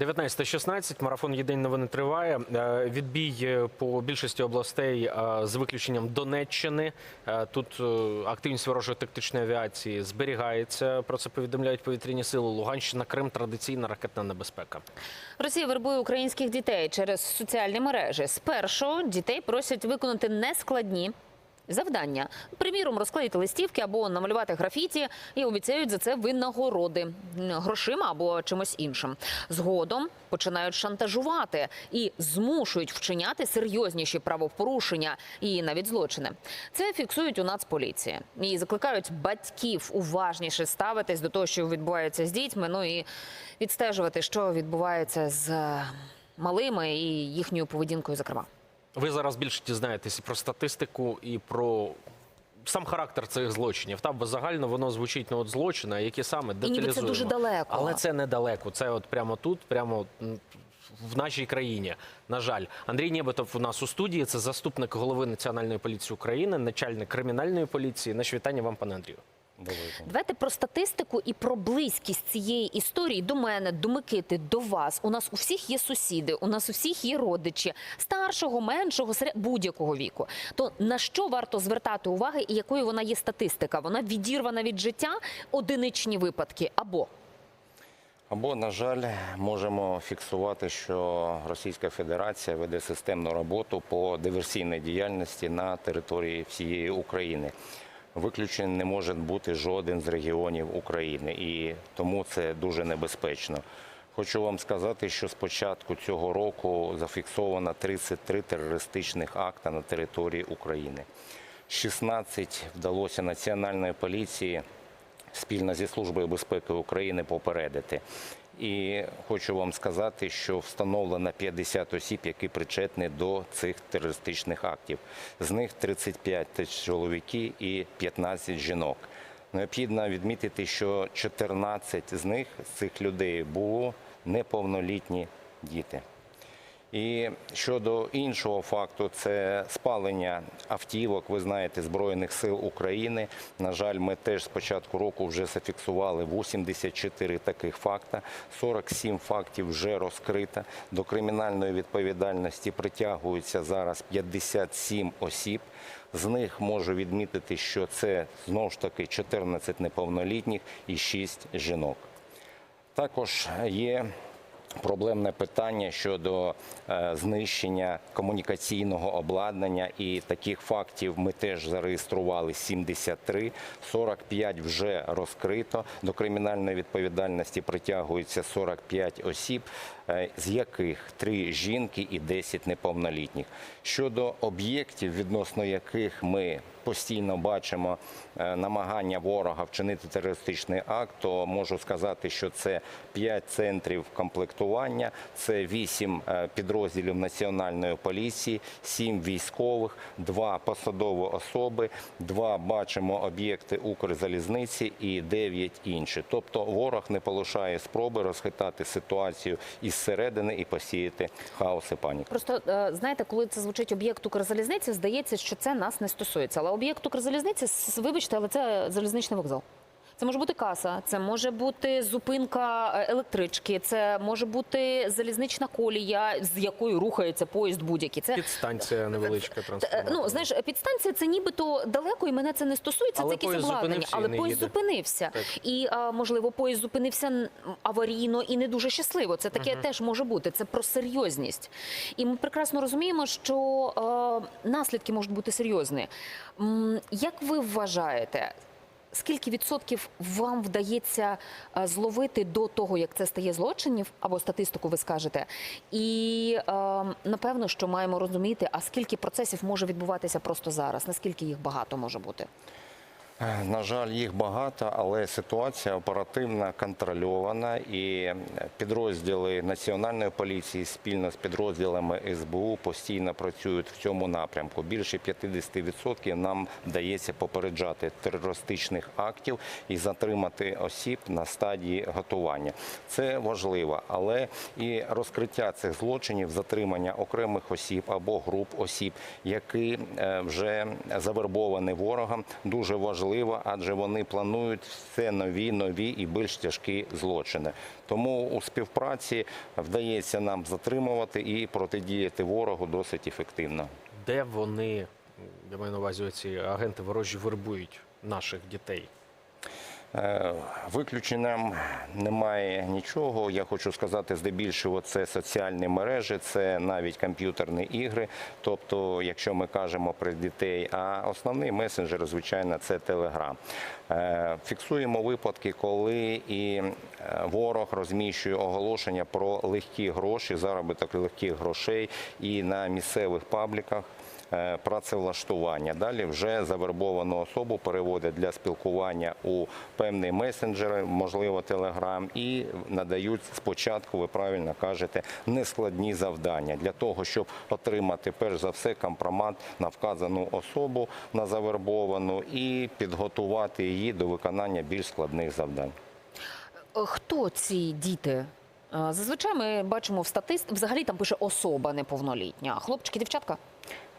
19.16, марафон «Єдині новини триває. Е, Відбій е, по більшості областей е, з виключенням Донеччини. Тут активність ворожої тактичної авіації зберігається. Про це повідомляють повітряні сили. Луганщина, Крим, традиційна ракетна небезпека. Росія вербує українських дітей через соціальні мережі. Спершу дітей просять виконати нескладні завдання, приміром, розклеїти листівки або намалювати графіті, і обіцяють за це винагороди грошима або чимось іншим. Згодом починають шантажувати і змушують вчиняти серйозніші правопорушення і навіть злочини. Це фіксують у Нацполіції і закликають батьків уважніше ставитись до того, що відбувається з дітьми. Ну і відстежувати, що відбувається з малими і їхньою поведінкою, зокрема. Ви зараз більше дізнаєтесь і про статистику, і про сам характер цих злочинів. Та бо загально воно звучить ну, от а які саме ніби це дуже далеко. Але це недалеко. Це от прямо тут, прямо м, в нашій країні. На жаль, Андрій Нєбетов у нас у студії. Це заступник голови Національної поліції України, начальник кримінальної поліції. Наші вітання вам, пане Андрію. Давайте про статистику і про близькість цієї історії до мене, до Микити, до вас. У нас у всіх є сусіди, у нас у всіх є родичі старшого, меншого, серед будь-якого віку. То на що варто звертати уваги і якою вона є статистика? Вона відірвана від життя, одиничні випадки або Або, на жаль, можемо фіксувати, що Російська Федерація веде системну роботу по диверсійній діяльності на території всієї України. Виключений не може бути жоден з регіонів України, і тому це дуже небезпечно. Хочу вам сказати, що з початку цього року зафіксовано 33 терористичних акта на території України. 16 вдалося Національної поліції спільно зі Службою безпеки України попередити. І хочу вам сказати, що встановлено 50 осіб, які причетні до цих терористичних актів. З них 35 – це чоловіки і 15 жінок. Необхідно відмітити, що 14 з них, з цих людей, було неповнолітні діти. І щодо іншого факту, це спалення автівок, ви знаєте, Збройних сил України. На жаль, ми теж з початку року вже зафіксували 84 таких факта. 47 фактів вже розкрито. До кримінальної відповідальності притягуються зараз 57 осіб. З них можу відмітити, що це знову ж таки 14 неповнолітніх і 6 жінок. Також є проблемне питання щодо е, знищення комунікаційного обладнання, і таких фактів ми теж зареєстрували 73, 45 вже розкрито. До кримінальної відповідальності притягується 45 осіб, е, з яких 3 жінки і 10 неповнолітніх. Щодо об'єктів, відносно яких ми постійно бачимо е, намагання ворога вчинити терористичний акт, то можу сказати, що це 5 центрів комплектування, це 8 е, підрозділів національної поліції, 7 військових, 2 посадові особи, 2 бачимо об'єкти Укрзалізниці і 9 інші. Тобто ворог не полишає спроби розхитати ситуацію із середини і посіяти хаос і паніку. Просто е, знаєте, коли це звучить об'єкт Укрзалізниці, здається, що це нас не стосується. Але об'єкт Укрзалізниці, вибачте, але це залізничний вокзал. Це може бути каса, це може бути зупинка е, електрички, це може бути залізнична колія, з якою рухається поїзд будь-який. Це Підстанція невеличка Е, транспортна. Ну, знаєш, підстанція це нібито далеко, і мене це не стосується. Але це якісь обладнання, але поїзд їде. зупинився. Так. І а, можливо, поїзд зупинився аварійно і не дуже щасливо. Це таке теж може бути. Це про серйозність. І ми прекрасно розуміємо, що е, наслідки можуть бути серйозні. Як ви вважаєте? Скільки відсотків вам вдається е, зловити до того, як це стає злочинів, або статистику ви скажете? І е, напевно, що маємо розуміти, а скільки процесів може відбуватися просто зараз? Наскільки їх багато може бути? На жаль, їх багато, але ситуація оперативно контрольована і підрозділи національної поліції спільно з підрозділами СБУ постійно працюють в цьому напрямку. Більше 50% нам вдається попереджати терористичних актів і затримати осіб на стадії готування. Це важливо, але і розкриття цих злочинів, затримання окремих осіб або груп осіб, які е, вже завербовані ворогом, дуже важливо важлива, адже вони планують все нові, нові і більш тяжкі злочини. Тому у співпраці вдається нам затримувати і протидіяти ворогу досить ефективно. Де вони, я маю на увазі, ці агенти ворожі вербують наших дітей? Е, Виключенням немає нічого. Я хочу сказати, здебільшого це соціальні мережі, це навіть комп'ютерні ігри. Тобто, якщо ми кажемо про дітей, а основний месенджер, звичайно, це Телеграм. Фіксуємо випадки, коли і е, ворог розміщує оголошення про легкі гроші, заробіток легких грошей і на місцевих пабліках працевлаштування. Далі вже завербовану особу переводять для спілкування у певний месенджер, можливо, Телеграм, і надають спочатку, ви правильно кажете, нескладні завдання для того, щоб отримати перш за все компромат на вказану особу, на завербовану, і підготувати її до виконання більш складних завдань. Е, Хто ці діти? Е, Зазвичай ми бачимо в статист... взагалі там пише особа неповнолітня. Хлопчики, дівчатка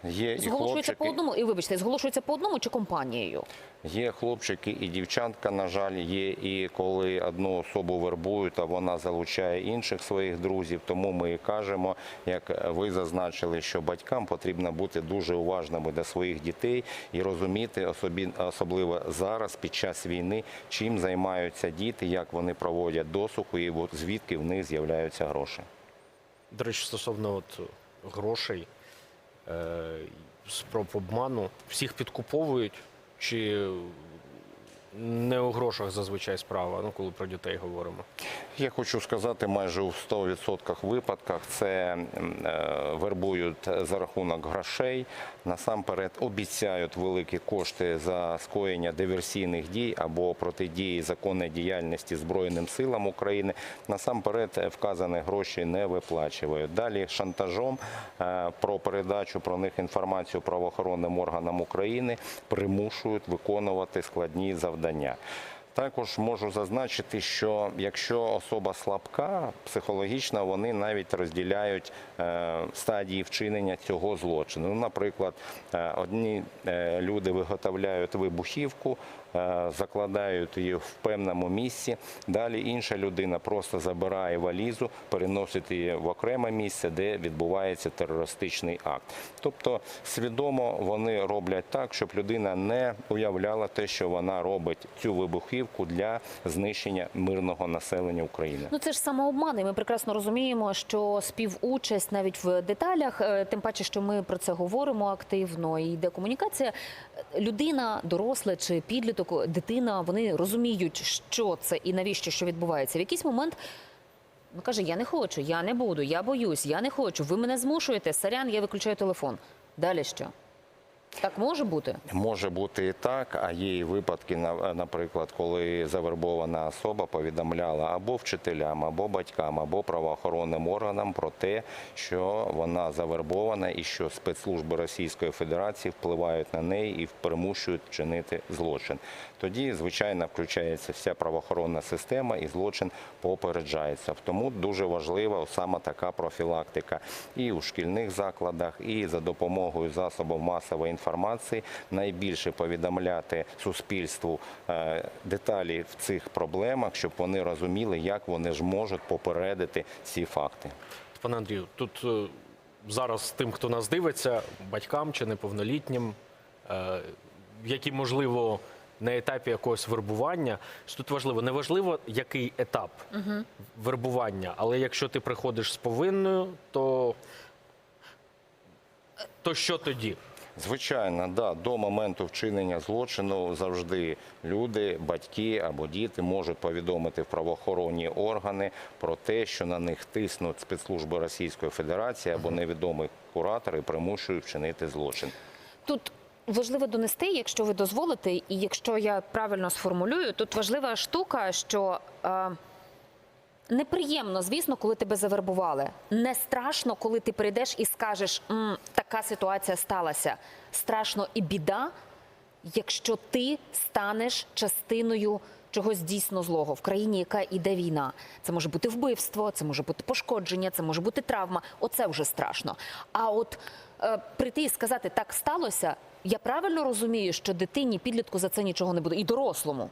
Є і зголошуються по одному, і вибачте, зголошуються по одному чи компанією? Є хлопчики і дівчатка, на жаль, є і коли одну особу вербують, а вона залучає інших своїх друзів. Тому ми і кажемо, як ви зазначили, що батькам потрібно бути дуже уважними до своїх дітей і розуміти, особі- особливо зараз, під час війни, чим займаються діти, як вони проводять досугу і от звідки в них з'являються гроші. До речі, стосовно от грошей, спроб обману, всіх підкуповують чи не у грошах зазвичай справа, ну коли про дітей говоримо. Я хочу сказати, майже у 100% випадках це е, вербують за рахунок грошей. Насамперед обіцяють великі кошти за скоєння диверсійних дій або протидії законної діяльності Збройним силам України. Насамперед е, вказані гроші не виплачують. Далі шантажом е, про передачу про них інформацію правоохоронним органам України примушують виконувати складні завдання. Також можу зазначити, що якщо особа слабка, психологічно вони навіть розділяють е, стадії вчинення цього злочину. Ну, Наприклад, е, одні е, люди виготовляють вибухівку, закладають її в певному місці. Далі інша людина просто забирає валізу, переносить її в окреме місце, де відбувається терористичний акт. Тобто свідомо вони роблять так, щоб людина не уявляла те, що вона робить цю вибухівку для знищення мирного населення України. Ну це ж самообман, і ми прекрасно розуміємо, що співучасть навіть в деталях, е, тим паче, що ми про це говоримо активно, і йде комунікація. Е, Людина, доросла чи підліток, дитина, вони розуміють, що це і навіщо що відбувається. В якийсь момент. Ну, каже, я не хочу, я не буду, я боюсь, я не хочу. Ви мене змушуєте, сорян, я виключаю телефон. Далі що? Так може бути? Може бути і так, а є і випадки, наприклад, коли завербована особа повідомляла або вчителям, або батькам, або правоохоронним органам про те, що вона завербована і що спецслужби Російської Федерації впливають на неї і примушують вчинити злочин. Тоді, звичайно, включається вся правоохоронна система і злочин попереджається. Тому дуже важлива саме така профілактика і у шкільних закладах, і за допомогою засобів масової інформації найбільше повідомляти суспільству е, деталі в цих проблемах, щоб вони розуміли, як вони ж можуть попередити ці факти. Пане Андрію, тут е, зараз тим, хто нас дивиться, батькам чи неповнолітнім, е, які, можливо, на етапі якогось вербування, що тут важливо, не важливо, який етап вербування, але якщо ти приходиш з повинною, то, то що тоді? Звичайно, да, до моменту вчинення злочину завжди люди, батьки або діти можуть повідомити в правоохоронні органи про те, що на них тиснуть спецслужби Російської Федерації або невідомі куратори примушують вчинити злочин. Тут важливо донести, якщо ви дозволите, і якщо я правильно сформулюю, тут важлива штука, що е, неприємно, звісно, коли тебе завербували. Не страшно, коли ти прийдеш і скажеш, «М, така ситуація сталася. Страшно і біда, якщо ти станеш частиною. Чогось дійсно злого в країні, яка іде війна. Це може бути вбивство, це може бути пошкодження, це може бути травма. Оце вже страшно. А от е, прийти і сказати, так сталося. Я правильно розумію, що дитині, підлітку за це нічого не буде, і дорослому.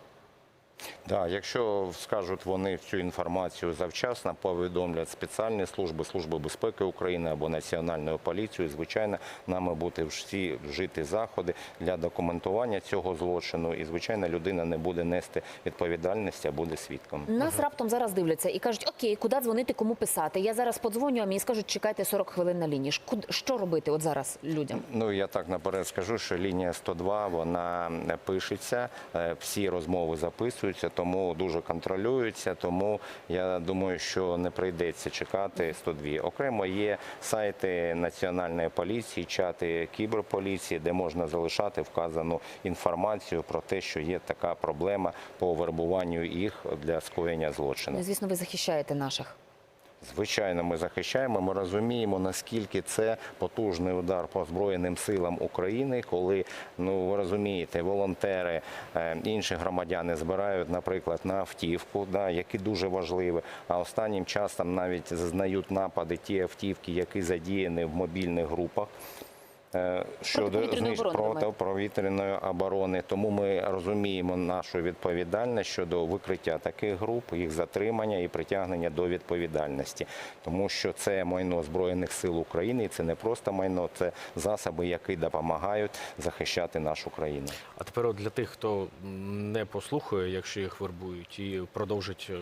Да, якщо скажуть вони цю інформацію завчасно, повідомлять спеціальні служби, Служби безпеки України або Національну поліцію, звичайно, нами бути всі вжити заходи для документування цього злочину, і звичайно, людина не буде нести відповідальність, а буде свідком. Нас раптом зараз дивляться і кажуть, окей, куди дзвонити, кому писати. Я зараз подзвоню, а мені скажуть, чекайте 40 хвилин на лінії. Що робити от зараз людям? Ну я так наперед скажу, що лінія 102, вона пишеться, е, всі розмови записуються, тому дуже контролюються. Тому я думаю, що не прийдеться чекати 102. Окремо є сайти національної поліції, чати кіберполіції, де можна залишати вказану інформацію про те, що є така проблема по вербуванню їх для скоєння злочину. Ну, Звісно, ви захищаєте наших. Звичайно, ми захищаємо. Ми розуміємо, наскільки це потужний удар по збройним силам України, коли ну ви розумієте, волонтери, е, інші громадяни збирають, наприклад, на автівку, да, які дуже важливі. А останнім часом навіть зазнають напади ті автівки, які задіяні в мобільних групах. Е, Щодо Протиповітряної оборони. Тому ми розуміємо нашу відповідальність щодо викриття таких груп, їх затримання і притягнення до відповідальності, тому що це майно збройних сил України, і це не просто майно, це засоби, які допомагають захищати нашу країну. А тепер от для тих, хто не послухає, якщо їх вербують, і продовжить е,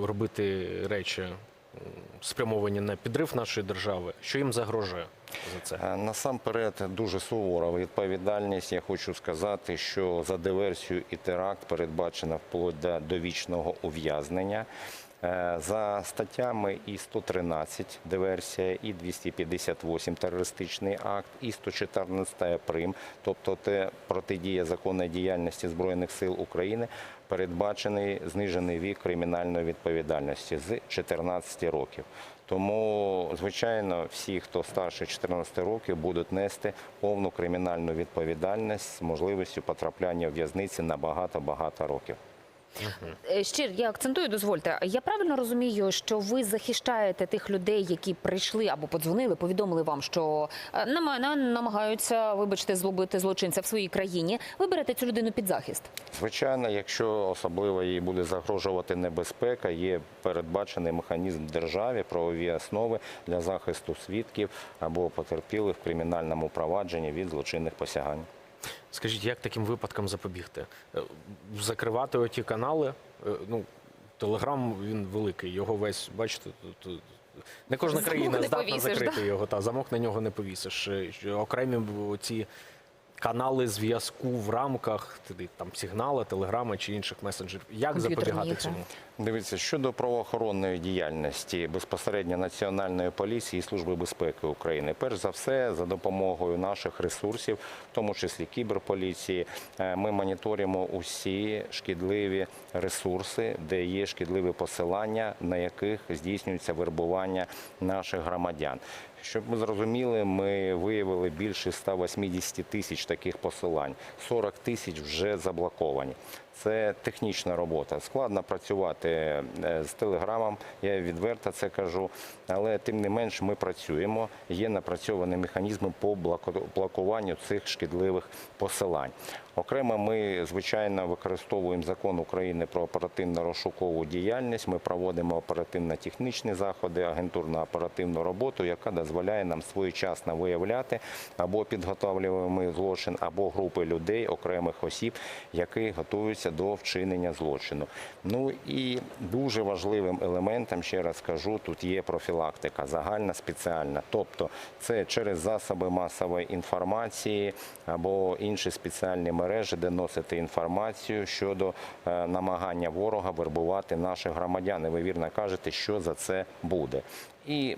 робити речі спрямовані на підрив нашої держави, що їм загрожує за це? Е, Насамперед дуже сувора відповідальність. Я хочу сказати, що за диверсію і теракт передбачена вплоть до довічного ув'язнення. Е, За статтями і 113 диверсія, і 258 терористичний акт, і 114 прим, тобто те протидія законної діяльності Збройних сил України, передбачений знижений вік кримінальної відповідальності з 14 років. Тому, звичайно, всі, хто старше 14 років, будуть нести повну кримінальну відповідальність з можливістю потрапляння в в'язниці на багато-багато років. Е, Щир, я акцентую, дозвольте. Я правильно розумію, що ви захищаєте тих людей, які прийшли або подзвонили, повідомили вам, що е, на мене намагаються, вибачте, злобити злочинця в своїй країні. Ви берете цю людину під захист. Звичайно, якщо особливо їй буде загрожувати небезпека, є передбачений механізм державі, правові основи для захисту свідків або потерпілих в кримінальному провадженні від злочинних посягань. Скажіть, як таким випадкам запобігти? Е, Закривати оті канали? Е, Ну, Телеграм він великий, його весь, бачите, тут. Не кожна Замок країна не здатна повісиш, закрити його, та замок на нього не повісиш. Е, Окремі ці канали зв'язку в рамках там сигнали, телеграми чи інших месенджерів. Як запобігати цьому? Дивіться, щодо правоохоронної діяльності безпосередньо Національної поліції і Служби безпеки України, перш за все, за допомогою наших ресурсів, в тому числі кіберполіції, е, ми моніторимо усі шкідливі ресурси, де є шкідливі посилання, на яких здійснюється вербування наших громадян. Щоб ми зрозуміли, ми виявили більше 180 тисяч таких посилань. 40 тисяч вже заблоковані. Це технічна робота. Складно працювати е, з телеграмом, я відверто це кажу. Але тим не менш ми працюємо. Є напрацьовані механізми по блоку- блокуванню цих шкідливих посилань. Окремо, ми звичайно використовуємо закон України про оперативно-розшукову діяльність. Ми проводимо оперативно-технічні заходи, агентурно-оперативну роботу, яка дозволяє нам своєчасно виявляти або підготовлюємо злочин, або групи людей, окремих осіб, які готуються до вчинення злочину. Ну і дуже важливим елементом, ще раз кажу, тут є профілактика, загальна, спеціальна. Тобто це через засоби масової інформації або інші спеціальні мережі, де носити інформацію щодо е, намагання ворога вербувати наших громадян. І ви вірно кажете, що за це буде. І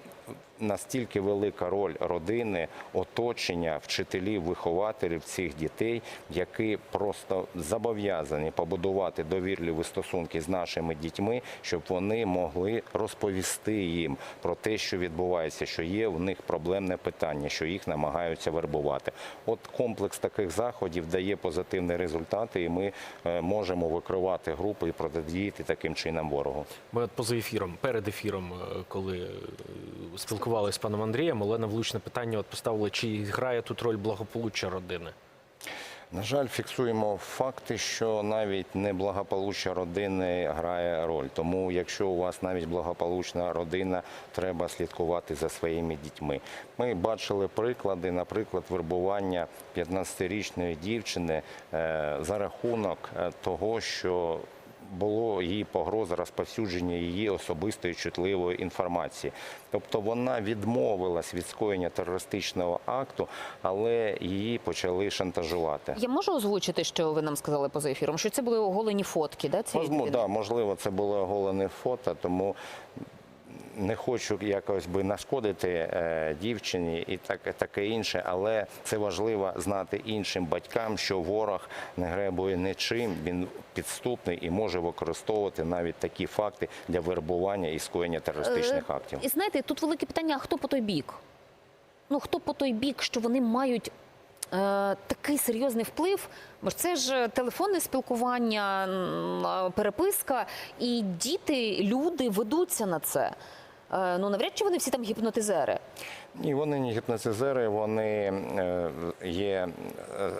настільки велика роль родини, оточення, вчителів, вихователів цих дітей, які просто зобов'язані побудувати довірливі стосунки з нашими дітьми, щоб вони могли розповісти їм про те, що відбувається, що є в них проблемне питання, що їх намагаються вербувати. От комплекс таких заходів дає позитивні результати, і ми е, можемо викривати групи і протидіяти таким чином ворогу. Ми поза ефіром, перед ефіром, е, коли е, спілкувалися з паном Андрієм. Олена влучне питання от поставила, чи грає тут роль благополуччя родини. На жаль, фіксуємо факти, що навіть неблагополуччя родини грає роль. Тому, якщо у вас навіть благополучна родина, треба слідкувати за своїми дітьми. Ми бачили приклади, наприклад, вербування 15-річної дівчини е, за рахунок е, того, що було її погроза розповсюдження її особистої чутливої інформації. Тобто вона відмовилась від скоєння терористичного акту, але її почали шантажувати. Я можу озвучити, що ви нам сказали поза ефіром, що це були оголені фотки, да, цієї Возможно, да, можливо, це було оголене фото, тому не хочу якось би нашкодити е, дівчині і так, таке інше, але це важливо знати іншим батькам, що ворог не гребує нічим, він підступний і може використовувати навіть такі факти для вербування і скоєння терористичних Е, актів. І знаєте, тут велике питання: а хто по той бік? Ну хто по той бік, що вони мають е, такий серйозний вплив? Бо це ж телефонне спілкування, переписка, і діти, люди ведуться на це. Е, ну навряд чи вони всі там гіпнотизери. Ні, вони не гіпнотизери, вони е, є е,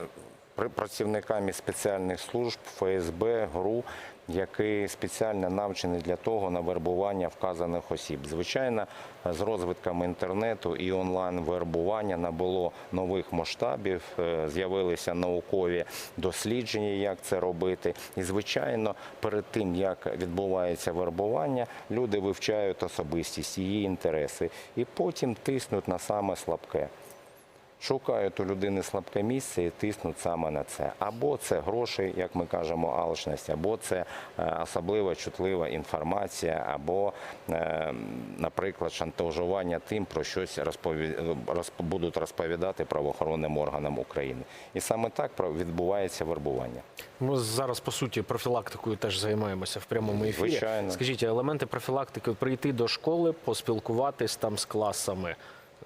працівниками спеціальних служб ФСБ, ГРУ, які спеціально навчені для того на вербування вказаних осіб. Звичайно, з розвитком інтернету і онлайн-вербування набуло нових масштабів, е, з'явилися наукові дослідження, як це робити. І, звичайно, перед тим, як відбувається вербування, люди вивчають особистість, її інтереси, і потім тиснуть на саме слабке. Шукають у людини слабке місце і тиснуть саме на це. Або це гроші, як ми кажемо, алчність, або це е, особливо чутлива інформація, або, е, наприклад, шантажування тим, про щось розпові... розп- будуть розповідати правоохоронним органам України. І саме так відбувається вербування. Ми зараз по суті профілактикою теж займаємося в прямому ефірі. Звичайно. Скажіть, елементи профілактики прийти до школи, поспілкуватись там з класами.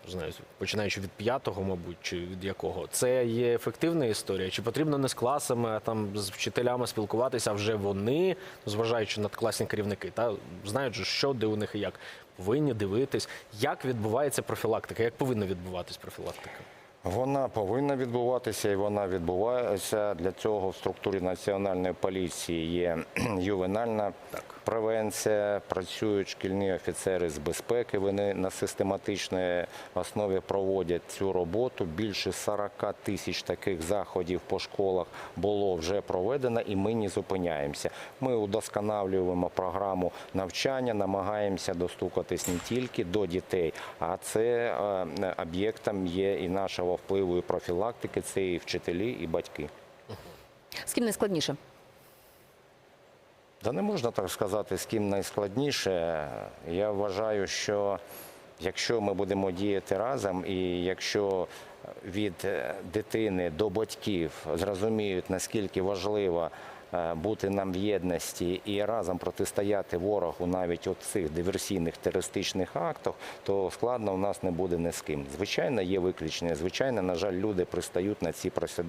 Знаю, починаючи від п'ятого, мабуть, чи від якого, це є ефективна історія? Чи потрібно не з класами, а там з вчителями спілкуватися, а вже вони, зважаючи на класні керівники, та знають, що де у них і як повинні дивитись, як відбувається профілактика, як повинна відбуватись профілактика? Вона повинна відбуватися і вона відбувається. Для цього в структурі національної поліції є ювенальна превенція, працюють шкільні офіцери з безпеки. Вони на систематичній основі проводять цю роботу. Більше 40 тисяч таких заходів по школах було вже проведено, і ми не зупиняємося. Ми удосконалюємо програму навчання, намагаємося достукатись не тільки до дітей, а це е, об'єктом є і нашого впливу і профілактики. Це і вчителі, і батьки. З ким найскладніше? Да не можна так сказати, з ким найскладніше. Я вважаю, що якщо ми будемо діяти разом, і якщо від е, дитини до батьків зрозуміють, наскільки важливо е, бути нам в єдності і разом протистояти ворогу навіть от цих диверсійних терористичних актах, то складно у нас не буде ні з ким. Звичайно, є виключення. Звичайно, на жаль, люди пристають на ці е,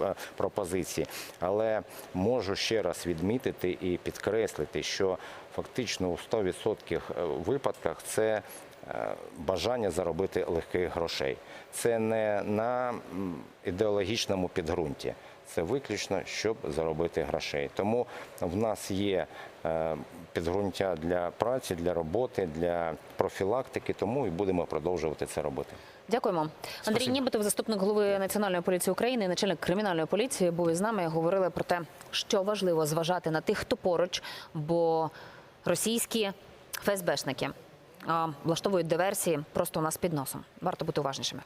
е, пропозиції. Але можу ще раз відмітити і підкреслити, що фактично у 100% випадках це е, бажання заробити легких грошей. Це не на ідеологічному підґрунті. Це виключно, щоб заробити грошей. Тому в нас є е, підґрунтя для праці, для роботи, для профілактики, тому і будемо продовжувати це робити. Дякуємо. Андрій Нібитов, заступник голови Національної поліції України, начальник кримінальної поліції, був із нами. Говорили про те, що важливо зважати на тих, хто поруч, бо російські ФСБшники влаштовують диверсії просто у нас під носом. Варто бути уважнішими.